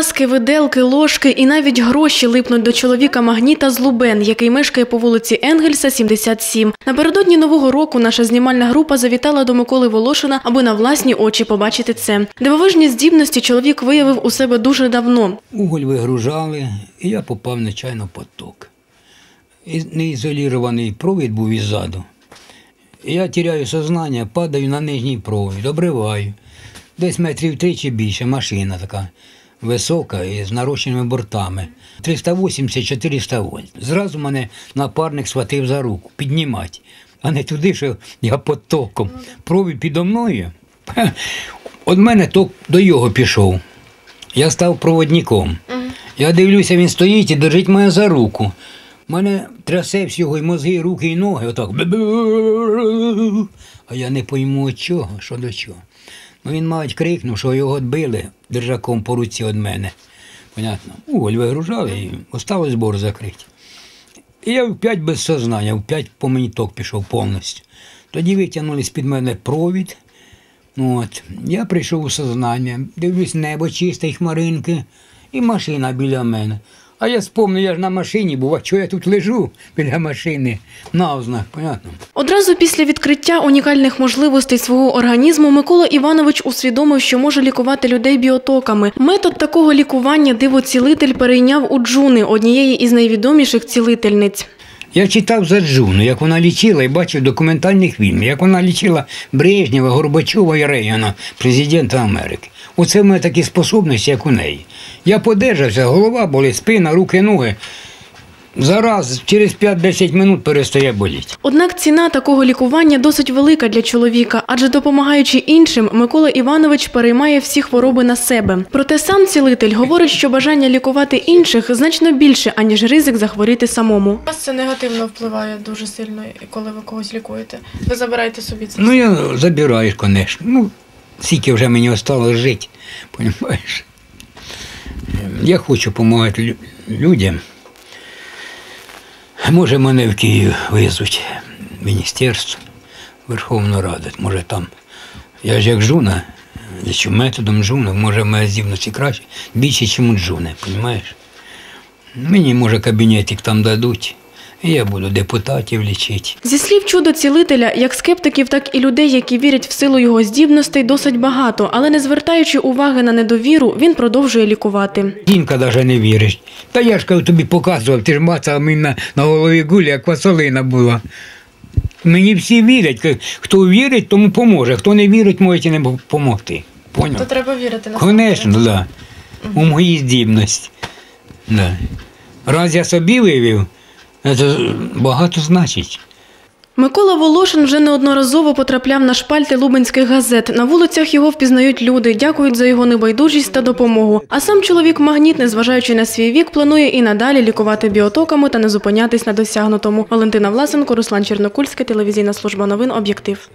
Праски, виделки, ложки і навіть гроші липнуть до чоловіка Магніта з Лубен, який мешкає по вулиці Енгельса, 77. Напередодні нового року наша знімальна група завітала до Миколи Волошина, аби на власні очі побачити це. Дивовижні здібності чоловік виявив у себе дуже давно. Уголь вигружали, і я попав нечайно в поток. І неізолірований провід був іззаду. Я тіряю сознання, падаю на нижній провід, обриваю. Десь метрів три чи більше, машина така висока і з нарощеними бортами. 380-400 вольт. Зразу мене напарник схватив за руку, піднімати, а не туди, що я під током. Провід підо мною. От мене ток до його пішов. Я став проводником. Я дивлюся, він стоїть і держить мене за руку. Мене трясе всього і мозги, і руки, і ноги, отак. А я не пойму чого, що до чого. Ну він, мабуть, крикнув, що його відбили держаком по руці від мене. Понятно. Уголь вигружали і осталось збор закрити. І я вп'ять без сознання, вп'ять по мені ток пішов повністю. Тоді витягнули з-під мене провід. Ну, От. Я прийшов у сознання, дивлюсь, небо чисте, хмаринки, і машина біля мене. А я спомню, я ж на машині був, а чого я тут лежу біля машини? Навзнак, понятно. Одразу після відкриття унікальних можливостей свого організму Микола Іванович усвідомив, що може лікувати людей біотоками. Метод такого лікування дивоцілитель перейняв у Джуни, однієї із найвідоміших цілительниць. Я читав за Джуну, як вона лічила і бачив документальних фільмів, як вона лічила Брежнєва, Горбачова і Рейгана, президента Америки. Оце в мене такі способності, як у неї. Я подержався, голова болить, спина, руки, ноги. Зараз через 5-10 минут перестає боліти. Однак ціна такого лікування досить велика для чоловіка, адже допомагаючи іншим, Микола Іванович переймає всі хвороби на себе. Проте сам цілитель говорить, що бажання лікувати інших значно більше, аніж ризик захворіти самому. У вас це негативно впливає дуже сильно, коли ви когось лікуєте. Ви забираєте собі це. Ну, я забираю, звісно. Ну, скільки вже мені осталось жити, розумієш? Я хочу допомагати лю- людям. Може, мене в Київ везуть міністерство, Верховну Раду. Може там. Я ж як жуна, чи методом жуна, може моя здібності краще, більше, ніж у джуни, розумієш? Мені, може, кабінетик там дадуть, я буду депутатів лічити. Зі слів чудо-цілителя, як скептиків, так і людей, які вірять в силу його здібностей, досить багато, але не звертаючи уваги на недовіру, він продовжує лікувати. Жінка навіть не вірить. Та я ж кажу, тобі показував, ти ж мацав мені на, на голові гулі, як васолина була. Мені всі вірять. Хто вірить, тому поможе. Хто не вірить, можете не допомогти. То треба вірити на Звісно, так. Да. У моїй здібності. Да. Раз я собі вивів, це багато значить. Микола Волошин вже неодноразово потрапляв на шпальти лубенських газет. На вулицях його впізнають люди, дякують за його небайдужість та допомогу. А сам чоловік магніт, незважаючи на свій вік, планує і надалі лікувати біотоками та не зупинятись на досягнутому. Валентина Власенко, Руслан Чернокульський, телевізійна служба новин Об'єктив.